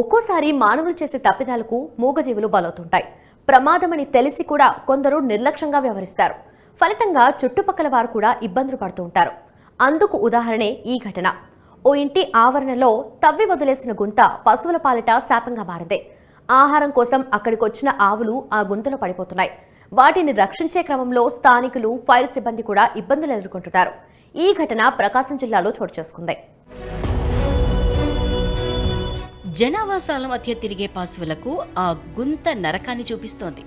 ఒక్కోసారి మానవులు చేసే తప్పిదాలకు మూగజీవులు బలవుతుంటాయి. ప్రమాదమని తెలిసి కూడా కొందరు నిర్లక్ష్యంగా వ్యవహరిస్తారు. ఫలితంగా చుట్టుపక్కల వారు కూడా ఇబ్బందులు పడుతూ ఉంటారు. అందుకు ఉదాహరణే ఈ ఘటన. ఓ ఇంటి ఆవరణలో తవ్వి వదిలేసిన గుంత పశువుల పాలిట శాపంగా మారింది. ఆహారం కోసం అక్కడికొచ్చిన ఆవులు ఆ గుంతలో పడిపోతున్నాయి. వాటిని రక్షించే క్రమంలో స్థానికులు ఫైర్ సిబ్బంది కూడా ఇబ్బందులు ఎదుర్కొంటున్నారు. ఈ ఘటన ప్రకాశం జిల్లాలో చోటు చేసుకుంది. జనావాసాల మధ్య తిరిగే పశువులకు ఆ గుంత నరకాన్ని చూపిస్తోంది.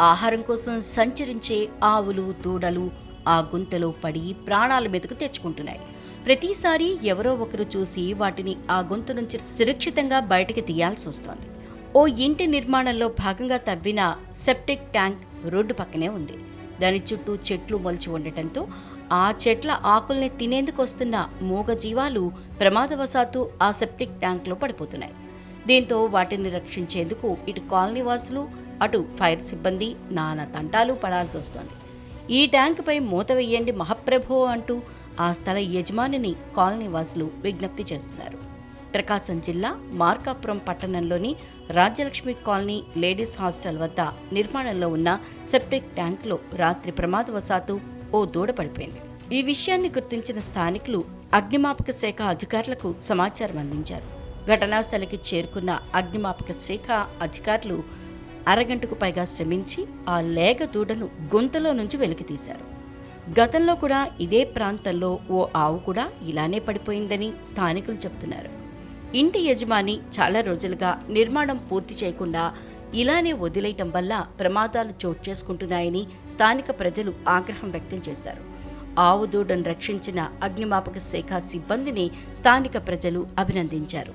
ఆహారం కోసం సంచరించే ఆవులు దూడలు ఆ గుంతలో పడి ప్రాణాల మీదకు తెచ్చుకుంటున్నాయి. ప్రతిసారి ఎవరో ఒకరు చూసి వాటిని ఆ గుంత నుంచి సురక్షితంగా బయటికి తీయాల్సి వస్తోంది. ఓ ఇంటి నిర్మాణంలో భాగంగా తవ్విన సెప్టిక్ ట్యాంక్ రోడ్డు పక్కనే ఉంది. దాని చుట్టూ చెట్లు మొలిచి ఉండటంతో ఆ చెట్ల ఆకుల్ని తినేందుకు వస్తున్న మూగ జీవాలు ప్రమాదవశాత్తు ఆ సెప్టిక్ ట్యాంక్లో పడిపోతున్నాయి. దీంతో వాటిని రక్షించేందుకు ఇటు కాలనీ వాసులు అటు ఫైర్ సిబ్బంది నానా తంటాలు పడాల్సి వస్తోంది. ఈ ట్యాంకుపై మూత వేయండి మహాప్రభో అంటూ ఆ స్థల యజమానిని కాలనీ వాసులు విజ్ఞప్తి చేస్తున్నారు. ప్రకాశం జిల్లా మార్కాపురం పట్టణంలోని రాజ్యలక్ష్మి కాలనీ లేడీస్ హాస్టల్ వద్ద నిర్మాణంలో ఉన్న సెప్టిక్ ట్యాంక్లో రాత్రి ప్రమాదవశాత్తు ఓ దూడ పడిపోయింది. ఈ విషయాన్ని గుర్తించిన స్థానికులు అగ్నిమాపక శాఖ అధికారులకు సమాచారం అందించారు. ఘటనాస్థలికి చేరుకున్న అగ్నిమాపక శాఖ అధికారులు అరగంటకు పైగా శ్రమించి ఆ లేగ దూడను గుంతలో నుంచి వెలికితీశారు గతంలో కూడా ఇదే ప్రాంతంలో ఓ ఆవు కూడా ఇలానే పడిపోయిందని స్థానికులు చెబుతున్నారు. ఇంటి యజమాని చాలా రోజులుగా నిర్మాణం పూర్తి చేయకుండా ఇలానే వదిలేయటం వల్ల ప్రమాదాలు చోటు చేసుకుంటున్నాయని స్థానిక ప్రజలు ఆగ్రహం వ్యక్తం చేశారు. ఆవు దూడను రక్షించిన అగ్నిమాపక శాఖ సిబ్బందిని స్థానిక ప్రజలు అభినందించారు.